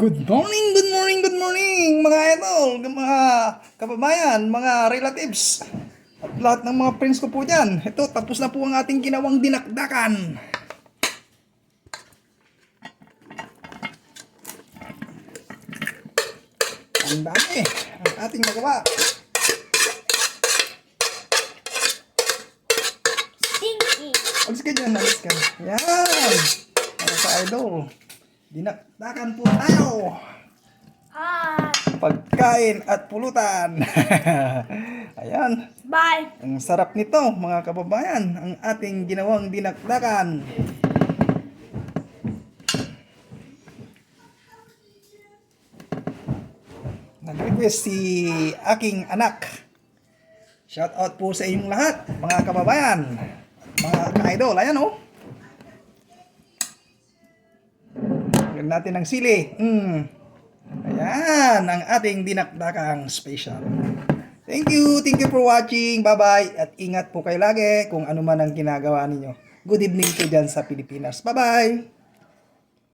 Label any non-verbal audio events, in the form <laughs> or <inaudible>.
Good morning, good morning, good morning mga idol, mga kababayan, mga relatives at lahat ng mga friends ko po dyan. Ito, tapos na po ang ating ginawang dinakdakan. Ang dami ang ating magawa. Stinky. Alis ka dyan, alis ka. Yan! Para sa idol. Dinakdakan po tayo. Hi. Pagkain at pulutan. <laughs> Ayan. Bye. Ang sarap nito, mga kababayan. Ang ating ginawang dinakdakan. Nag-request si aking anak. Shout out po sa inyong lahat, mga kababayan. Mga ka-idol. Ayan oh. Lagyan natin ng sili. Mm. Ayan, ang ating dinakdakang special. Thank you, thank you for watching. Bye-bye. At ingat po kayo lagi kung ano man ang ginagawa ninyo. Good evening po dyan sa Pilipinas. Bye-bye.